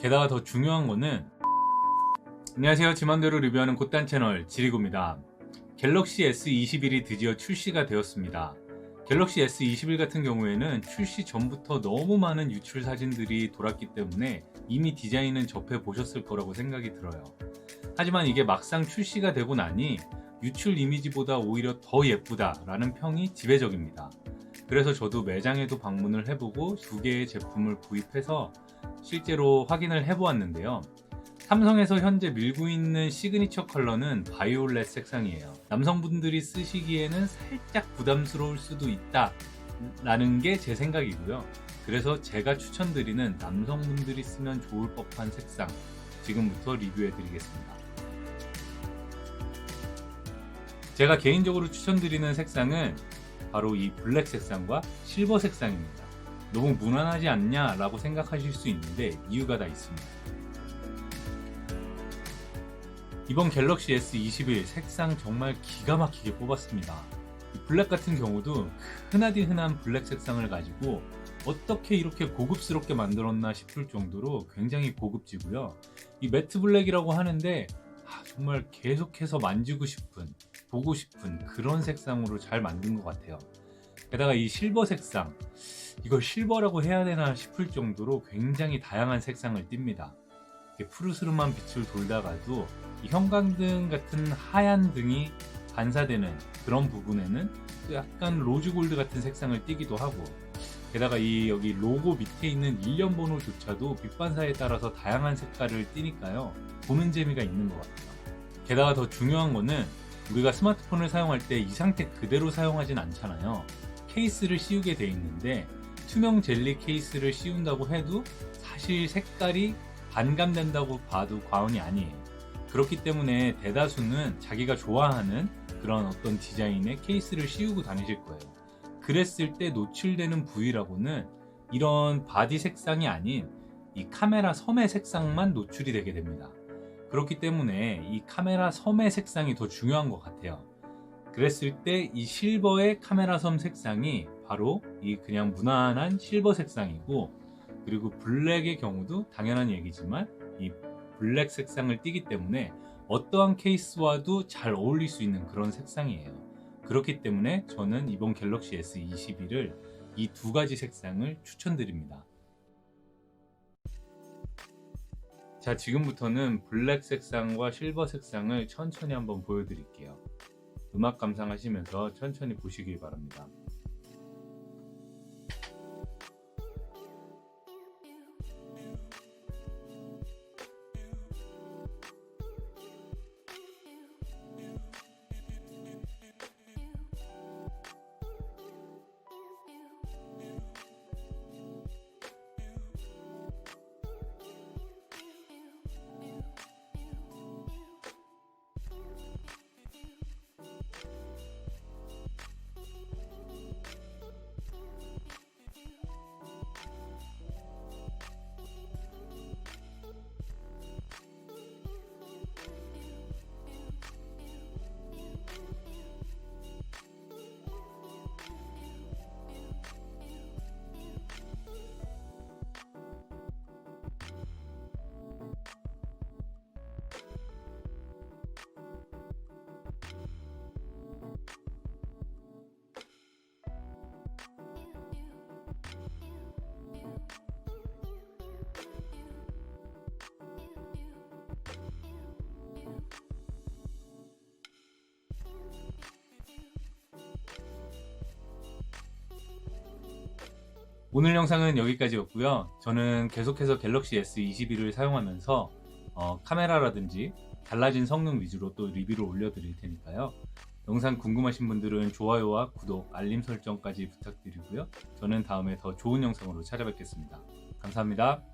게다가 더 중요한 거는 안녕하세요. 지맘대로 리뷰하는 곧단 채널 지리고입니다. 갤럭시 S21이 드디어 출시가 되었습니다. 갤럭시 S21 같은 경우에는 출시 전부터 너무 많은 유출 사진들이 돌았기 때문에 이미 디자인은 접해 보셨을 거라고 생각이 들어요. 하지만 이게 막상 출시가 되고 나니 유출 이미지보다 오히려 더 예쁘다 라는 평이 지배적입니다. 그래서 저도 매장에도 방문을 해보고 두 개의 제품을 구입해서 실제로 확인을 해보았는데요. 삼성에서 현재 밀고 있는 시그니처 컬러는 바이올렛 색상이에요. 남성분들이 쓰시기에는 살짝 부담스러울 수도 있다. 라는 게 제 생각이고요. 그래서 제가 추천드리는 남성분들이 쓰면 좋을 법한 색상 지금부터 리뷰해 드리겠습니다. 제가 개인적으로 추천드리는 색상은 바로 이 블랙 색상과 실버 색상입니다. 너무 무난하지 않냐라고 생각하실 수 있는데 이유가 다 있습니다. 이번 갤럭시 S21 색상 정말 기가 막히게 뽑았습니다. 이 블랙 같은 경우도 흔하디 흔한 블랙 색상을 가지고 어떻게 이렇게 고급스럽게 만들었나 싶을 정도로 굉장히 고급지고요. 이 매트 블랙이라고 하는데 아, 정말 계속해서 만지고 싶은, 보고 싶은 그런 색상으로 잘 만든 것 같아요. 게다가 이 실버 색상, 이걸 실버라고 해야 되나 싶을 정도로 굉장히 다양한 색상을 띱니다. 푸르스름한 빛을 돌다가도 이 형광등 같은 하얀 등이 반사되는 그런 부분에는 또 약간 로즈골드 같은 색상을 띠기도 하고 게다가 이 여기 로고 밑에 있는 일련 번호조차도 빛 반사에 따라서 다양한 색깔을 띠니까요 보는 재미가 있는 것 같아요. 게다가 더 중요한 거는 우리가 스마트폰을 사용할 때 이 상태 그대로 사용하진 않잖아요. 케이스를 씌우게 돼 있는데 투명 젤리 케이스를 씌운다고 해도 사실 색깔이 반감된다고 봐도 과언이 아니에요. 그렇기 때문에 대다수는 자기가 좋아하는 그런 어떤 디자인의 케이스를 씌우고 다니실 거예요. 그랬을 때 노출되는 부위라고는 이런 바디 색상이 아닌 이 카메라 섬의 색상만 노출이 되게 됩니다. 그렇기 때문에 이 카메라 섬의 색상이 더 중요한 것 같아요. 그랬을 때 이 실버의 카메라 섬 색상이 바로 이 그냥 무난한 실버 색상이고 그리고 블랙의 경우도 당연한 얘기지만 이 블랙 색상을 띠기 때문에 어떠한 케이스와도 잘 어울릴 수 있는 그런 색상이에요. 그렇기 때문에 저는 이번 갤럭시 S21을 이 두 가지 색상을 추천드립니다. 자, 지금부터는 블랙 색상과 실버 색상을 천천히 한번 보여드릴게요. 음악 감상하시면서 천천히 보시길 바랍니다. 오늘 영상은 여기까지였고요. 저는 계속해서 갤럭시 S21을 사용하면서 어, 카메라라든지 달라진 성능 위주로 또 리뷰를 올려드릴 테니까요. 영상 궁금하신 분들은 좋아요와 구독, 알림 설정까지 부탁드리고요. 저는 다음에 더 좋은 영상으로 찾아뵙겠습니다. 감사합니다.